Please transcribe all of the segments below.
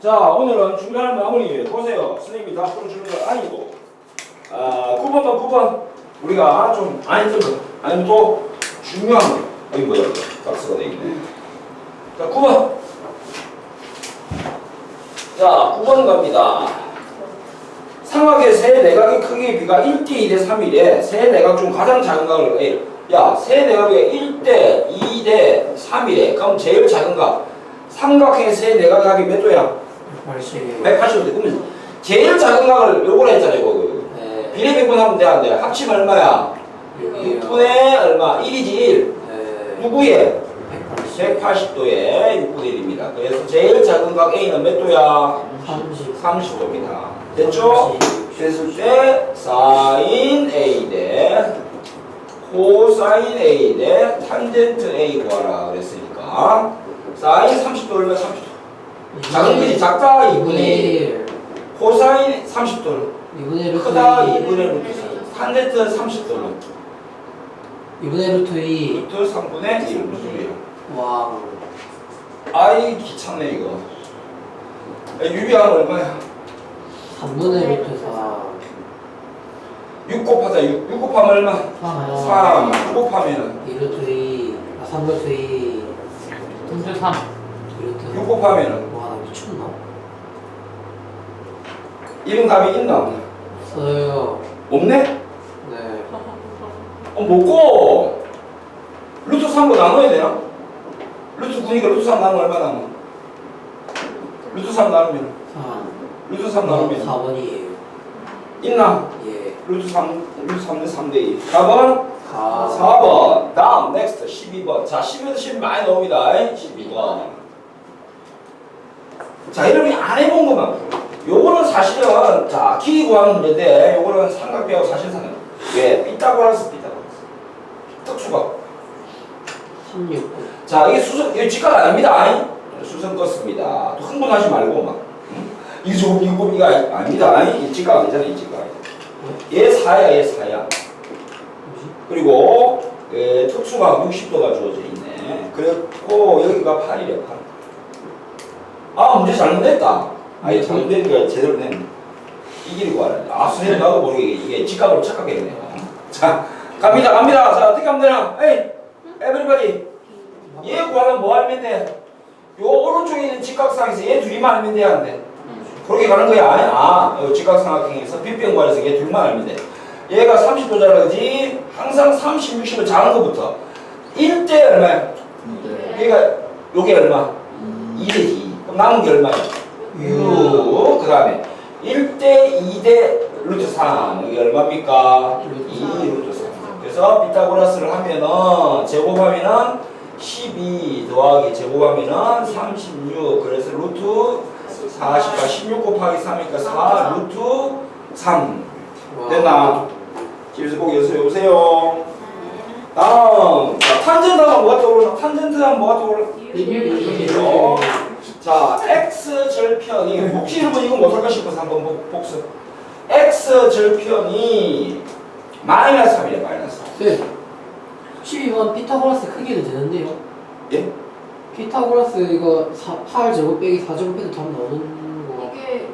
자, 오늘은 중요한 마무리 보세요. 선생님이 다 풀어주는 건 아니고. 아, 9번만 9번. 우리가 좀안 거. 아니면 또 중요한 거. 여기 뭐야? 박스가 돼 있네. 자, 9번. 자, 9번 갑니다. 삼각의 세 내각의 크기의 비가 1대 2대 3이래. 세 내각 중 가장 작은 각을. 야, 세 내각의 1대 2대 3이래. 그럼 제일 작은 각. 삼각형의 세 내각의 몇 도야? 80. 180도. 그러면 제일 작은 각을 요걸 했잖아요, 이거. 네. 비례 배분하면 돼, 안 돼? 합치면 얼마야? 6이요. 6분의 얼마? 1이지 1. 네. 누구의? 180. 180도에 6분의 1입니다. 그래서 제일 작은 각 A는 몇 도야? 30. 30도입니다. 됐죠? 됐을 때 사인 A 대 코사인 A 대 탄젠트 A 구하라 그랬으니까 사인 30도 얼마 30도 작은 거지 작다 2분의 1 1. 코사인 30도는 2분의 루트 크다 2. 2분의 루트 4 탄젠트 30도는 2분의 루트 2. 루트 3분의 1 무슨 소리야 와. 아이 귀찮네 이거 유비하면 얼마야 3분의 루트 4. 6 곱하자 6, 6 곱하면 얼마 3. 3 6 곱하면은 2 루트 2. 아, 3 루트 2. 분수 3 2 루트 6 곱하면은 와, 나 미쳤나? 이런 답이 있나 없나? 없어요. 없네? 네. 어, 먹고 루트 3거 나눠야 되나? 루트 9니까 루트 3 나누면 얼마 남아? 루트 3 나누면 3. 루트 3 나누면 4번이에요. 있나? 예. 루트 3 루트 3는 3대 2 4번 4. 4번 다음 넥스트 12번 자 10에서 10 많이 나옵니다 12번 자 여러분이 안 해본 것만 요거는 사실은 자 길이 구하는 문제인데 요거는 삼각비하고 사실상은 왜? 피타고라스 피타고라스 특수가 369. 자 이게 수선 이게 직각 아닙니다 수선 껐습니다 또 흥분하지 말고 막 응? 이거 조금 이거 이거 아니- 아닙니다 이 직각 아니잖아 이 직각 얘 사야 얘 사야? 그리고 예, 특수가 60도가 주어져 있네. 그리고 여기가 8이래 8. 아 문제 잘못됐다. 아니 잘못된거 제대로 된 이기려고 하는데 아 선생님 나도 모르게 이게 직각으로 착각했네요. 자 갑니다 갑니다. 자 어떻게 하면 되나? 에이 에브리바디 얘 구하면 뭐 하면 돼? 요 오른쪽에 있는 직각상에서 얘 둘이만 알면 돼야 하는데 그렇게 가는 거야. 아, 요 직각삼각형에서 빗변 구하면서 얘 둘만 알면 돼. 얘가 30도자라지 항상 30, 60을 자는 것부터 1대 얼마야? 네. 얘가 요게 얼마? 음. 2대 2. 남은 게 얼마야? 6. 그 다음에 1대 2대 루트 3. 이게 얼마입니까? 루트 2 삼. 루트 3. 그래서 피타고라스를 하면은 제곱하면은 12 더하기 제곱하면은 36. 그래서 루트 40과 16 곱하기 3이니까 4 루트 3. 와. 됐나? 집에서 꼭 여보세요. 여보세요. 다음. 자, 탄젠트 하면 뭐가 떠오르나? 탄젠트 하면 뭐가 떠오르나? 어. 자, x 절편이 혹시 여러분 이거 못할까 싶어서 한번 복- 복습. x 절편이 마이너스 3이래, 마이너스 3. 네. 12번 피타고라스 크기도 되는데요. 예? 피타고라스 이거 4, 8 제곱 빼기 4 제곱 빼도 답 나오는 거. 이게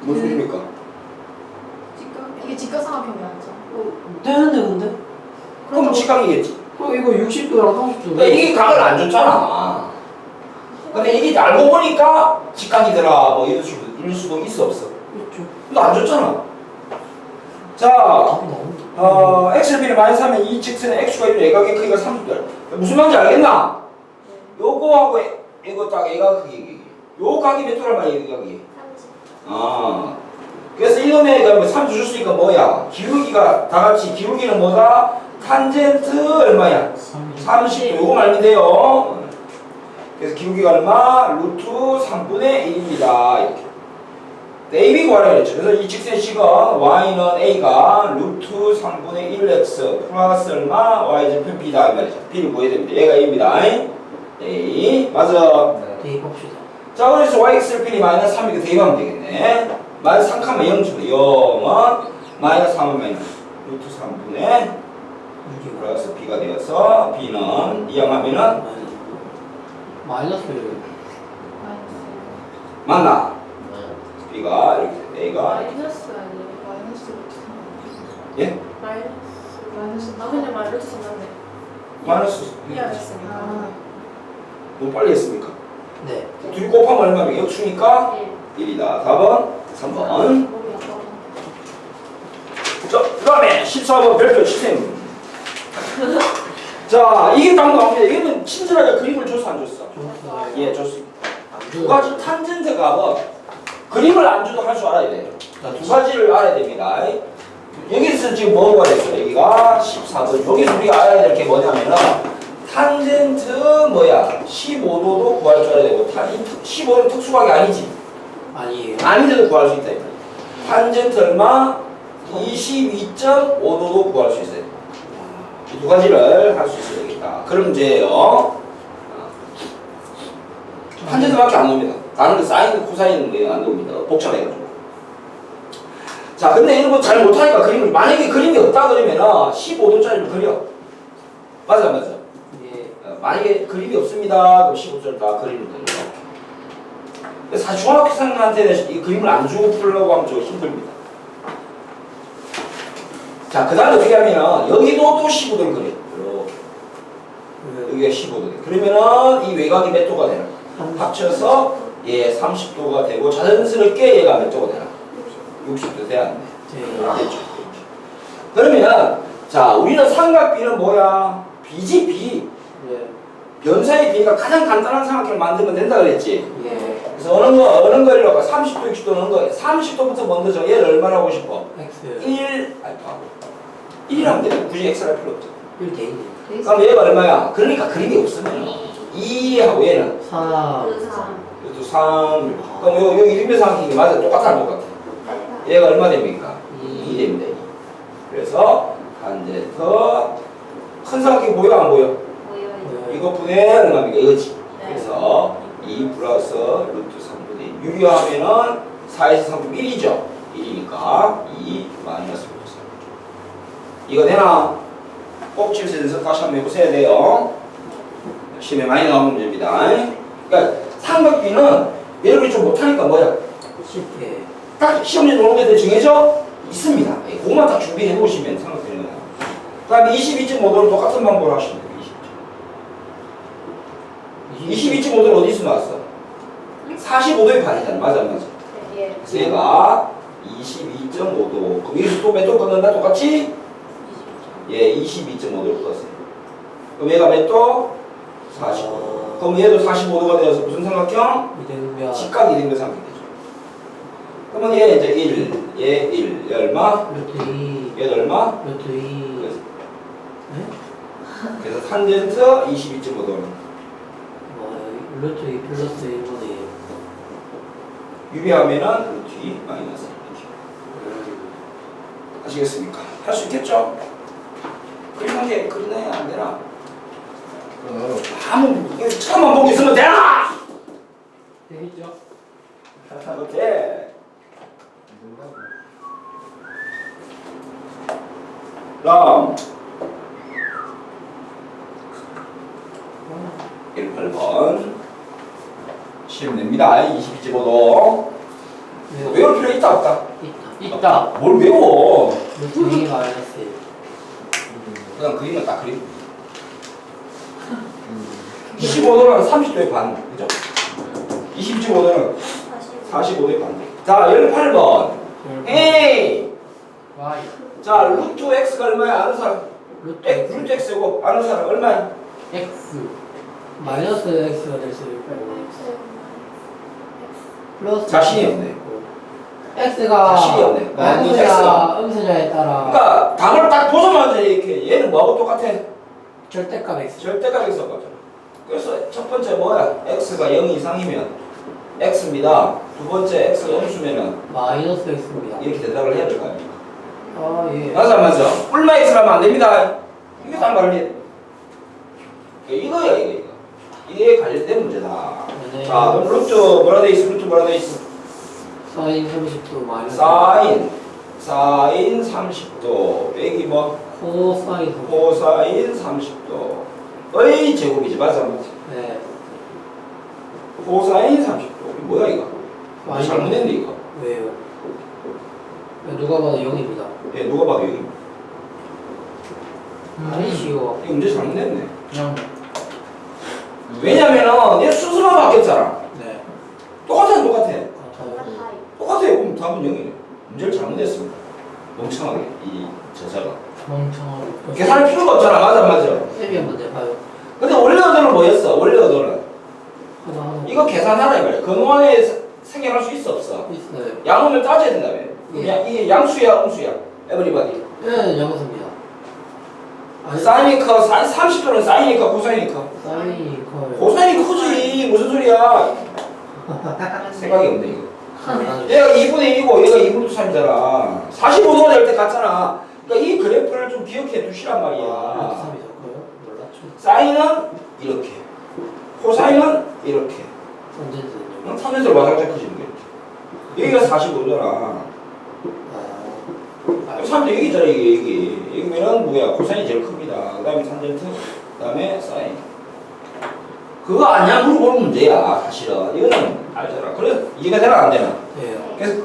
무슨 소리입니까? 직각 이게 직각삼각형이 아니죠? 어, 되는데 근데? 그럼 직각이겠지. 그럼 이거 60도랑 30도. 그러니까 이게 각을 안 줬잖아. 근데 이게 알고 보니까 직각이더라. 뭐 이럴 수도, 이럴 수도 있어, 없어. 그렇죠. 근데 안 줬잖아. 자. 어, x를 비를 많이 사면 이 직선의 x가 있는 애각의 크기가 30도. 무슨 말인지 알겠나? 요거하고 애- 이거 딱 애각 크기. 요 각이 몇 도란 말이야, 이 각이. 30 아. 그래서 이놈의 그30 줬으니까 뭐야? 기울기가 다 같이 기울기는 뭐다? 탄젠트 얼마야? 30도. 요거 말면 돼요. 그래서 기울기가 얼마? 루트 3분의 1입니다. 이렇게. AB 구하라 그랬죠. 그래서 이 직선의 식은 y는 a가 루트 3분의 1x 플러스 얼마? y제편 b다 이 말이죠. b를 구해야 됩니다. 얘가 a입니다. a 맞아. 대입합시다. 자 그래서 yx를 b이 마이너스 3이니까 대입하면 되겠네. 마이너스 3 칸면 0 주고 0은 마이너스 3은 마이너스 루트 3분의 6이가. 플러스 b가 되어서 b는 이항하면은 마이너스. 마이너스 맞나? B가 이렇게 돼. A가 마이너스 아니에요? 마이너스 루트 3 예? 마이너스 마이너스 나 그냥 마이너스 3인데 마이너스 이해하겠습니다 너무 빨리 했습니까? 네. 둘이 곱하면 얼마면 역수니까 1 1이다. 4번, 3번. 몸이 아파 자, 그 다음에 14번 별표 시스템. 자, 이게 딱 나옵니다. 이거는 친절하게 그림을 줘서 안 줬어? 예, 줬습니다. 안두 가지 탄젠트 값은 그림을 안 줘도 할줄 알아야 돼요. 자, 두 가지를 알아야 됩니다. 여기서 지금 뭐가 됐어요? 여기가 14번. 여기서 우리가 알아야 될 게 뭐냐면은 탄젠트 뭐야? 15도도 구할 줄 알아야 되고 탄 15는 특수각이 아니지. 아니에요. 아닌데도 구할 수 있다. 탄젠트 얼마? 22.5도도 구할 수 있어요. 이두 가지를 할 수 있어야 되겠다. 그럼 이제요. 어, 탄젠트밖에 안 나옵니다. 다른 거 사인, 코사인 안 나옵니다. 복잡해가지고. 자, 근데 이런 거 잘 못하니까 그림을 만약에 그림이 없다 그러면은 15도짜리를 그려. 맞아, 맞아. 예. 어, 만약에 그림이 없습니다. 그럼 15절 다 그림을 그려. 사실 중학생한테는 이 그림을 안 주고 풀려고 하면 좀 힘듭니다. 자, 그 다음에 어떻게 하면 여기도 또 15도를 그려. 이렇게. 여기가 15도. 그러면은 이 외곽이 몇 도가 되나? 합쳐서 예 30도가 되고 자연스럽게 얘가 몇 도가 되나? 60도 돼야 안 돼. 네. 됐죠. 그러면 자 우리는 삼각비는 뭐야? 비지 비. 예. 변사의 비가 가장 간단한 삼각형을 만들면 된다 그랬지. 예. 그래서 어느 거 어느 거리라고 30도 60도 어느 거 30도부터 먼저 정 얘를 얼마나 하고 싶어? X 1 알파. 1이라면 돼. 굳이 X를 할 필요 없죠. 1대 1. 그럼 얘가 얼마야? 그러니까 그림이 없으면 2하고 얘는 4. 루트 3 이것도 3. 그럼 요, 요 이름의 삼각형이 맞아. 똑같아, 안 똑같아. 얘가 얼마 됩니까? 이. 2 됩니다. 2. 그래서 한제더큰 삼각형 보여, 안 보여? 분의 얼마입니까? 이거지. 네. 그래서 2 플러스 루트 3분의 유리하면은 4에서 3분의 1이죠. 1이니까 2 마이너스 루트 3. 이거 되나? 꼭집에서 다시 한번 해보셔야 돼요. 시험에 많이 나오는 문제입니다. 그러니까 삼각비는 얘를 좀 못하니까 뭐야? 쉽게. 딱 시험에 나오는 게 정해져 있습니다. 예, 그것만 딱 준비해 놓으시면 거예요. 그 다음에 22.5도로 똑같은 방법을 하시면. 22.5도는 어디서 나왔어? 45도의 반이잖아. 맞아, 안 맞아. 예 그래서 얘가 22.5도. 그럼 여기서 또 몇 도 끊는다? 똑같이? 예, 22.5도를 끊었어요. 그럼 얘가 몇 도? 45도. 그럼 얘도 45도가 되어서 무슨 삼각형? 이등변. 직각 이등변 삼각형 되죠. 그러면 얘 이제 1, 얘 1, 얘 얼마? 루트 2. 얘 얼마? 루트 2. 그래서, 네? 그래서 탄젠트 22.5도는 뭐, 루트 2 플러스 1분의 1. 유리하면은 루트 2 마이너스 1이렇게. 아시겠습니까? 할 수 있겠죠? 그림한 게 그리나야 안 되나? 아무 처음만 보고 있으면 되나? 되겠죠? 오케이. 다음 18번 시험 냅니다. 22.5도 왜요? 외울 필요 있다 없다? 있다. 있다. 뭘 외워? 루트 2 마이너스 1. 그냥 그림은 딱 그림 25도는 30도의 반 그죠? 22.5도는 45도의 반. 자, 18번. 에이! Y. 자, 루트 x가 얼마야? 아는 사람? 루트 엑, 루트 x고 아는 사람 얼마야? X. 마이너스 X가 될 수도 있고. 플러스. 자신이 없네. X가 자신이 없네. 마이너스 음수냐, 음수냐에 따라 그러니까 답을 딱 보자마자 이렇게 얘는 뭐하고 똑같아? 절대값 X. 절대값 x 거죠. 그래서 첫 번째 뭐야? x가 0 이상이면 x입니다. 두 번째 x가 음수면은 마이너스 X입니다. 이렇게 대답을 해야 될 거 아닙니까? 아, 예. 맞아 맞아. 뿔마 x라면 안 됩니다. 이게 다 말이 이거야 이거 이거. 이게 관련된 문제다. 네. 자, 그럼 루트 뭐라 돼 있어? 루트 뭐라 돼 있어? 사인 30도 마이너스 사인 사인 30도 빼기 뭐 코사인 30도. 코사인 30도의 제곱이지 맞아 맞아. 네. 코사인 30도 이게 뭐야 이거? 많이 잘못했네 이거. 왜요? 누가 봐도 0입니다. 예, 누가 봐도 여기. 아니지요. 이거 문제 잘못했네. 그냥 왜냐면은 얘 순서만 바뀌었잖아. 네. 똑같아, 똑같아. 같아요. 똑같아요. 그럼 답은 0이네. 문제를 잘못했습니다. 멍청하게 이 저자가. 멍청하고 계산할 필요가 없잖아. 맞아, 맞아. 쌤이 한번 내봐요. 근데 원래 어도는 뭐였어? 원래 어도는 하나. 이거 계산하라 이거야. 근원에 세- 생겨날 수 있어 없어? 있어요. 양음을 따져야 된다며. 예. 야, 이게 양수야, 음수야. 에브리바디. 예. 아니, 사인이 사인 30도는 사인이 커, 코사인이 커. 사인이 커요. 코사인이 크지. 무슨 소리야? 생각이 없네 이거. 아, 얘가 2분의 1이고 얘가 2분의 3이잖아. 45도가 될 때 같잖아. 그러니까 이 그래프를 좀 기억해 두시란 아, 말이야. 3이 적어요? 몰랐죠. 사인은 이렇게. 코사인은 이렇게. 언제든요. 3에서 와상자 커지는 거지. 여기가 45도라. 아, 3도 여기 있잖아, 이게, 여기. 여기면은 뭐야? 코사인이 제일 큽니다. 그 다음에 탄젠트, 그 다음에 사인. 그거 아니야? 물어보는 문제야, 사실은. 이거는 알잖아. 그래, 이해가 되나, 안 되나? 예요. 그래서,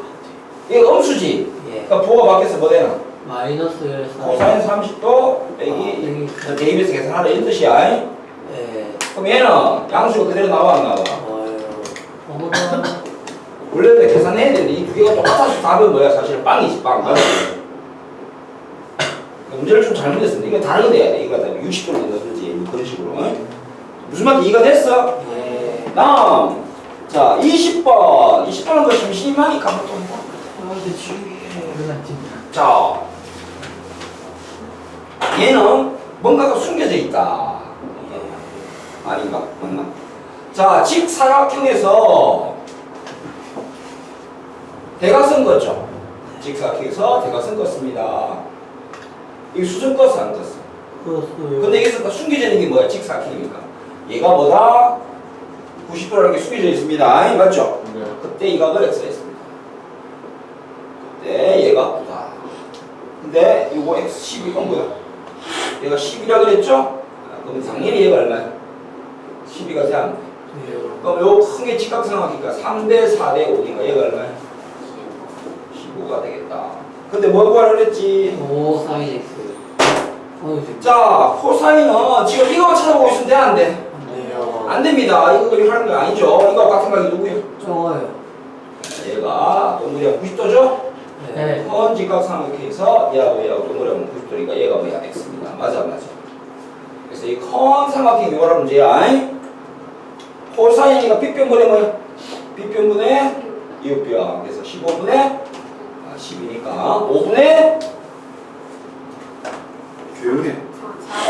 이거 음수지? 예. 그러니까 보가 바뀌어서 뭐 되나? 마이너스 1 코사인 30도 빼기 아, 대입해서 계산하라 이런 뜻이야. 예. 그럼 얘는 양수가 그대로 나와 안 나와? 어요. 원래 계산해야 되는데 이 두 개가 똑같아서 답은 뭐야? 사실은 빵이지 빵. 맞아. 문제를 좀 잘못했습니다. 이거 다른 거 돼야 돼. 이거 갖다 60도로 넣든지 그런 식으로. 응? 무슨 말인지 이해가 됐어? 예. 다음. 자, 20번. 20번은 그 심심하니까 뭐 또. 아, 자, 얘는 뭔가가 숨겨져 있다. 예. 아닌가? 맞나? 자, 직사각형에서 대각선 걷죠. 직사각형에서 대각선 걷습니다. 이 수준 껐어, 안 껐어? 그렇어요. 근데 여기서 있는 게 뭐야? 직사각형이니까. 얘가 뭐다? 90도라는 게 숨겨져 있습니다. 맞죠? 네. 그때 이 각을 x했습니다. 그때 얘가 보다. 근데 이거 x 12가 뭐야? 얘가 10이라 그랬죠? 아, 그럼 당연히 얘가 얼마야? 12가 돼안 돼? 돼요. 그럼 요 큰 게 직각상하니까 3대 4대 5니까 얘가 얼마야? 15가 되겠다. 근데 뭐 구하라 그랬지? 5 사인 X. 자, 코사인은 지금 이거 찾아보고 있으면 돼, 안 돼? 안 돼요. 안 됩니다. 이거 그리 하는 거 아니죠? 이거 같은 각이 누구예요? 적어요. 얘가 동그리가 90도죠? 네. 헌 직각삼각형에서 얘하고 얘하고 동그라면 90도니까 얘가 뭐야? x입니다. 맞아 맞아. 그래서 이컨 삼각형이 뭐라 문제야? 코사인이가 빗변분의 뭐야? 빗변분의 이웃변. 그래서 15분의 아, 10이니까 5분의 조용해.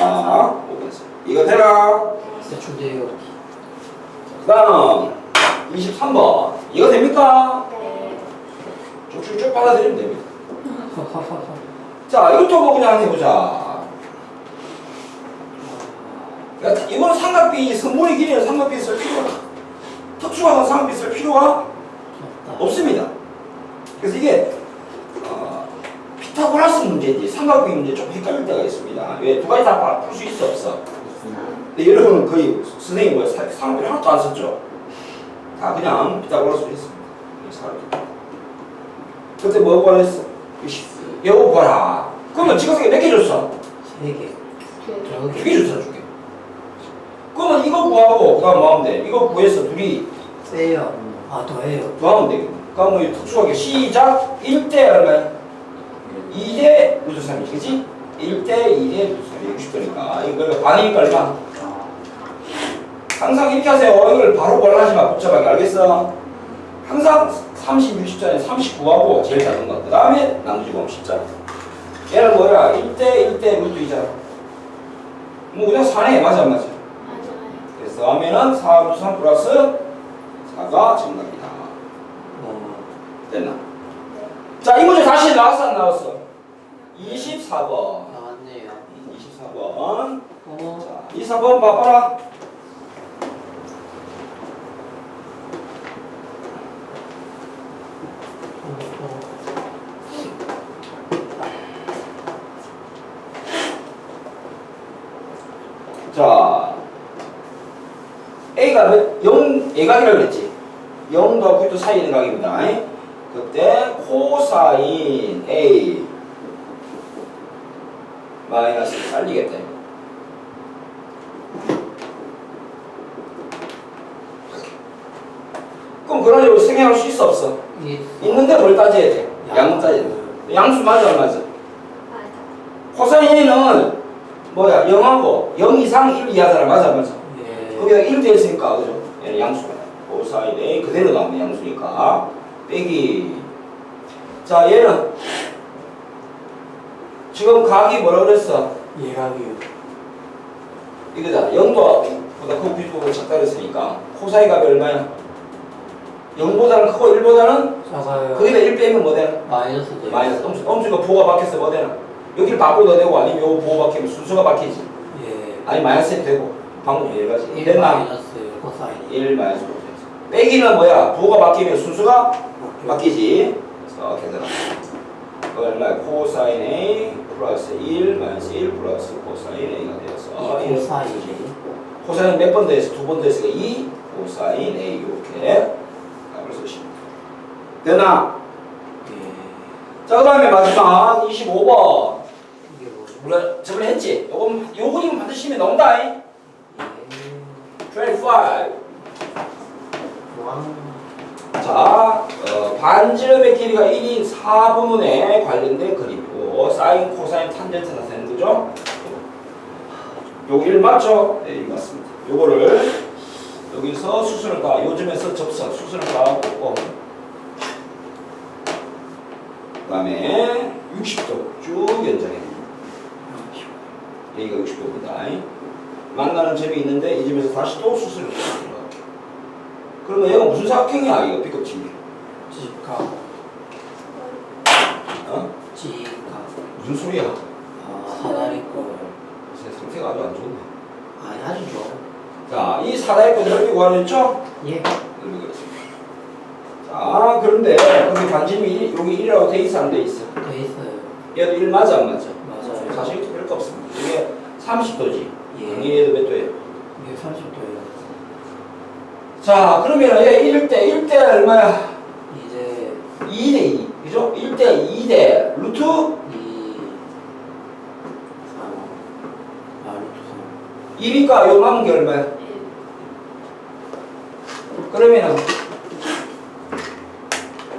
아, 5분의 이거 되나? 대충 돼요. 그 다음 23번. 이거 됩니까? 쭉쭉쭉 받아들이면 됩니다. 자, 이것도 뭐 그냥 해보자. 이거는 삼각비 선물의 길이는 삼각비 쓸 필요가 특수한 삼각비 쓸 필요가. 없습니다. 그래서 이게 3 플러스 문제인지 3과9 문제 좀 헷갈릴 때가 있습니다. 왜? 두 가지 다 풀 수 있어 없어? 근데 여러분은 거의 선생님 뭐야? 상업비 하나도 안 썼죠? 다 그냥 피타고라스 했습니다. 그때 뭐 구하랬어? 여우 구하라. 그러면 지각생이 몇개 줬어? 세 개. 두개 줬어, 두 개. 그러면 이거 구하고 그 다음 뭐 하면 돼? 이거 구해서 둘이 세요. 아, 더해요. 더하면 되겠네. 그러면 특수하게 시작 1대 얼마야? 2대 루트 3이지, 그치? 1대 2대 루트 3이 60도니까 이걸 반이니까 얼마? 항상 이렇게 하세요. 이걸 바로 뭘하지 마. 복잡하게 알겠어? 항상 30, 60전에 39하고 제일 작은 거. 그 다음에 나누지고 10자. 얘는 뭐야? 1대 1대 루트 2잖아. 뭐 그냥 4네. 맞아, 안 맞아? 그래서 하면은 4 루트 3 플러스 4가 정답이다. 어, 됐나? 자, 이 문제 다시 나왔어, 안 나왔어? 24번. 나왔네요. 24번. 어머. 자, 24번 봐봐라. 어, 어. 자, A가 몇, 0 예각이라고 그랬지? 0도 9도 사이에 있는 각입니다. 그때 코사인 A 마이너스 살리겠다. 그럼 그런 식으로 생각할 수 있어 없어? 이게 있는데 뭘 따져야 돼? 양 따져야 돼. 양수 맞아 안 맞아? 아니다. 코사인 A는 뭐야? 0하고 0 이상 1 이하잖아 맞아 안 맞아? 예. 거기다 1 되어 있으니까 그죠? 얘는 양수가 코사인 A 그대로 나오는 양수니까 빼기 자 얘는 지금 각이 뭐라 그랬어? 예각이요. 이거다 0도보다 크고 비교보다 작다 그랬으니까 코사인 값이 얼마야? 0보다는 크고 1보다는 작아요. 거기다 1 빼면 뭐 되나? 마이너스 돼. 마이너스 엄수 엄수가 보호가 바뀌었어 뭐 되나? 여기를 바꿔도 되고 아니면 요 보호 바뀌면 순수가 바뀌지 예. 아니 마이너스 해도 되고 방금 여러 가지 1 됐나? 마이너스 코사인. 1 마이너스 빼기는 뭐야? 부호가 바뀌면 순수가 바뀌지 그래서 계산하 그 얼마야? 코사인 A 플러스 1 마이너스 1 플러스 코사인 A가 되어서 이 코사인. 코사인 몇 번 더했어? 두 번 더했으니까 2 코사인 A 이렇게 답을 쓰시면 돼요 되나? 예. 자, 그 다음에 마지막 25번. 이게 뭐죠? 우리가 저번에 했지? 요건, 요거는 반드시 시면 나온다. 잉? 예. 25. 왕. 자, 어, 반지름의 길이가 1인 4분의 관련된 그림이고, 사인, 코사인, 탄젠트 나타내는 거죠? 요거 1 맞죠? 네, 1 맞습니다. 요거를 여기서 수순을 다, 요즘에서 접선, 수순을 다 꽂고, 그 다음에 60도 쭉 연장해. 여기가 60도입니다. 만나는 점이 있는데 이 점에서 다시 또 수술을 해요. 그러면 얘가 무슨 사각형이야? 이거 B급침이. 지각. 어? 지각. 무슨 소리야? 아, 사다리 꼴. 제 상태가 아주 안 좋네. 아니, 아주 좋아. 자, 이 사다리 꼴 넓이 구하셨죠? 예. 넓이가 있습니다. 자, 그런데 거기 반지름이 여기 1이라고 돼 있어 안 돼 있어? 돼 있어요. 얘도 1 맞아 안 맞아? 맞아요. 사실 별거 없습니다. 이게 30도지. 예. 얘도 몇 도예요? 이게 30도예요. 자, 그러면 얘 1일 때1때 얼마야? 이제 2대 2. 그죠? 1대 2대 루트 2 3 아, 루트 2니까 요 남은 게 얼마야? 1. 그러면은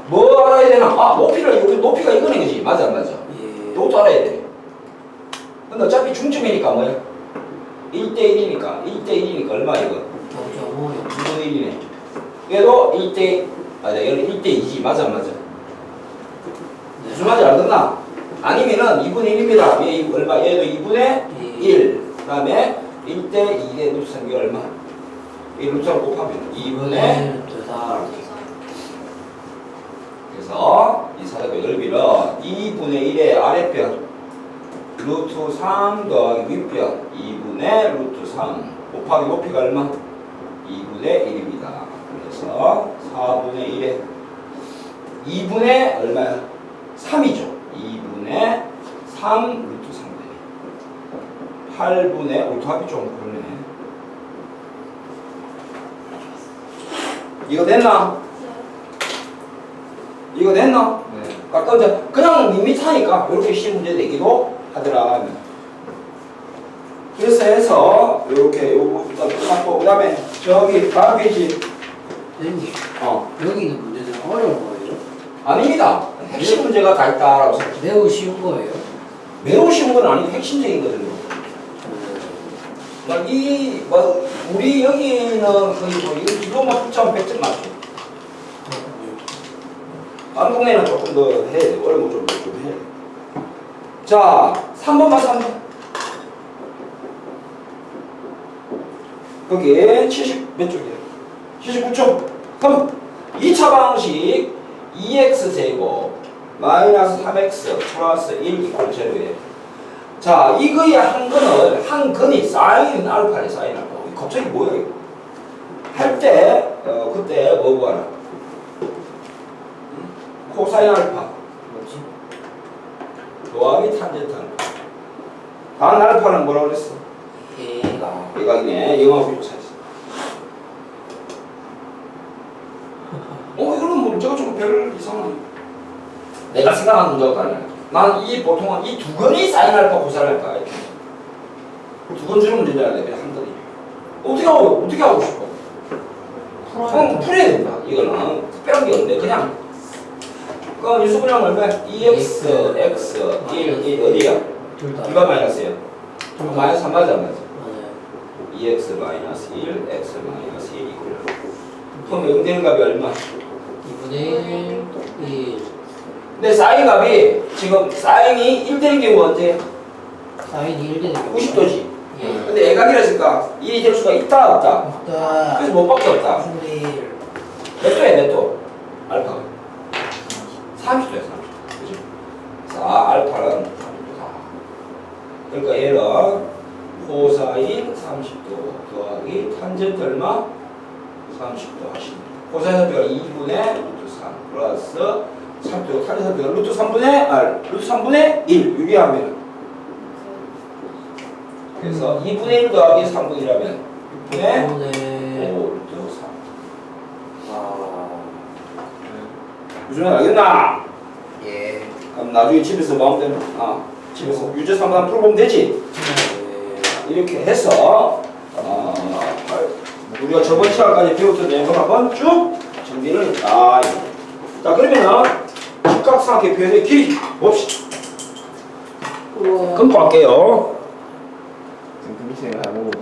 뭐 알아야 되나? 아 높이를 여기 높이가 이거네 그지? 맞아 안 맞아? 3. 예. 이것도 알아야 돼. 근데 어차피 중점이니까 뭐야? 1대 1이니까 1대 1이니까 얼마 이거? 0.5요. 2분의 1이네. 얘도 1대 맞아 얘는 1대 2지 맞아 안 맞아? 무슨 말인지 알겠나? 아니면은 2분의 1입니다. 얘 이- 얼마? 얘도 2분의 1. 그 다음에 1대 2대 루트 3이 얼마? 이 루트 3 곱하면 2분의 루트 4. 그래서 이 사각의 넓이는 2분의 1의 아랫변 루트 3 더하기 윗변 2분의 루트 3 곱하기 높이가 얼마? 2분의 1입니다. 그래서 4분의 1에 2분의 얼마야? 3이죠. 2분의 3 루트 3분의 8분의 오, 답이 좀 그러네. 이거 됐나? 이거 됐나? 네. 아까 이제 그냥 밋밋하니까 이렇게 시험 문제 내기도 하더라. 그래서 해서 이렇게 요거 일단 끝났고 그 다음에 저기 페이지 선생님, 어 여기 있는 문제들은 어려운 거예요? 아닙니다. 핵심 문제가 다 있다라고 생각해요. 매우 쉬운 거예요? 매우 쉬운 건 아니고 핵심적인 거거든요. 그러니까 이 뭐, 우리 여기는 거의 뭐 이거 기도만 붙여면 100점 맞죠. 다른 동네는 조금 더 해야 돼. 어려운 거좀 좀 돼. 자, 3번만 3번. 거기 70 몇 쪽이야? 79쪽. 그럼 2차 방식 2x 제곱 마이너스 3x 플러스 1 이퀄 제로에 자 이거의 한 근을 한 근이 사인 알파래 사인 알파 갑자기 뭐야 이거 할때 어, 그때 뭐 구하라 코사인 알파 뭐지? 더하기 탄젠트 알파 단 알파는 뭐라고 그랬어? A가 이각이네 영하고 유사했어 별 이상은 내가 생각하는 것도 아니야. 난이 보통은 이 두 건이 사인 알파 고사인 알파 이렇게 두건 주는 문제냐 내 그냥 한 건이 어떻게 하고 어떻게 하고 싶어? 그럼 풀어야 된다. 이거는 특별한 게 없는데 그냥 그럼 유수분량 얼마? 2x x 1 1 어디야? 둘다. 둘 다. 마이너스 3 맞아 안 맞아? 맞아요 2x 마이너스 1 x 마이너스 1이고요. 그럼 되는 값이 얼마? 2분의 1 1 근데 사인 값이 지금 사인이 1 되는 경우 언제? 사인이 1 되는 경우 90도지. 예 근데 애각이랬으니까 1이 될 수가 있다 없다. 없다 그래서 못 밖에 없다. 3분의 1 몇 도야 몇 도? 알파가 30도야 30도. 그지? 자 알파는 30도다. 그러니까 얘는 코사인 30도 더하기 탄젠트 얼마? 30도 하십니다. 코사인 선비가 2분의 루트 3 플러스 30도 탄젠트 선비가 루트 3분의 아 루트 3분의 1 유리하면 그래서 2분의 1 더하기 3분의 1하면 6분의 5분의 5 루트 3 유준아 알겠나? 예 그럼 나중에 집에서 마음대로 아 집에서 유제 삼단 풀어보면 되지 이렇게 해서 어, 우리가 저번 시간까지 배웠던 내용을 한번 쭉 정리를 아, 자 그러면은 직각삼각형 표현의 길이 봅시다. 끊고 할게요. 지금 안 보고